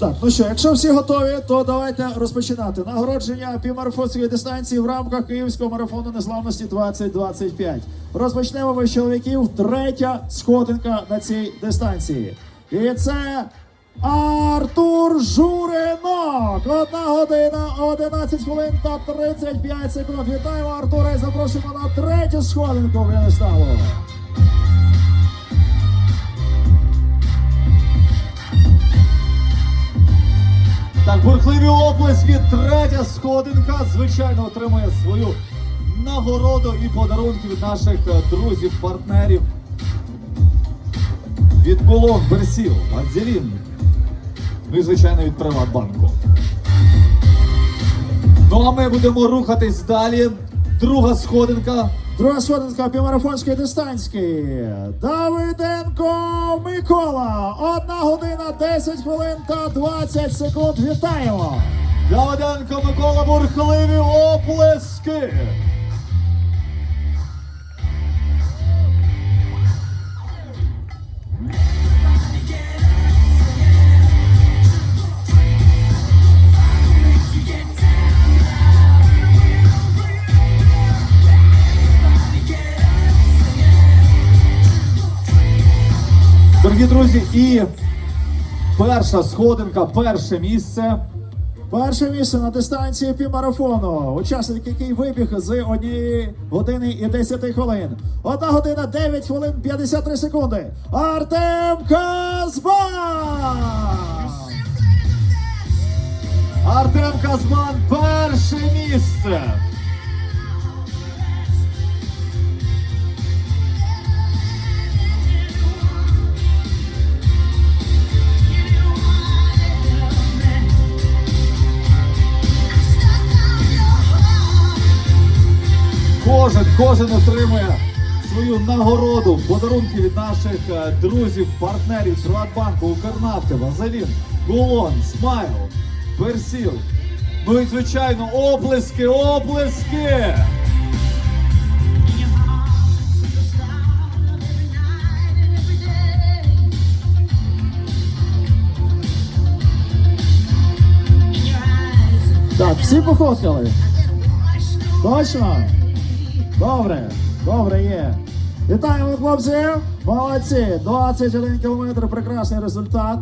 Так, ну що, якщо всі готові, то давайте розпочинати. Нагородження півмарафонської дистанції в рамках Київського марафону незламності 2025. Розпочнемо ми з чоловіків. Третя сходинка на цій дистанції. І це Артур Журинок. Одна година, 11 хвилин та 35 секунд. Вітаємо Артура і запрошуємо на третю сходинку в Ярославу. Так, бурхливі оплески, третя сходинка, звичайно, отримує свою нагороду і подарунки від наших е, друзів, партнерів. Від Колон Берсіл, Адзелін. Ну і, звичайно, від Приватбанку. Ну а ми будемо рухатись далі. Друга сходинка. Друга сходинка півмарафонської дистанції. Давиденко Микола. Одна година, 10 хвилин та 20 секунд. Вітаємо! Давиденко Микола бурхливі оплески. Друзі, і перша сходинка, перше місце. Перше місце на дистанції півмарафону. Учасник, який вибіг з однієї години і 10 хвилин. Одна година, 9 хвилин, 53 секунди. Артем Казбан! Артем Казман, перше місце. Кожен, кожен отримує свою нагороду, подарунки від наших е, друзів, партнерів Приватбанку, Укрнафти, Вазелін, Гулон, Смайл, Персіл. Ну і звичайно, оплески, оплески! Так, всі пофоткали? Точно? Добре, добре є. Вітаємо, хлопці! Молодці! 21 кілометр, прекрасний результат.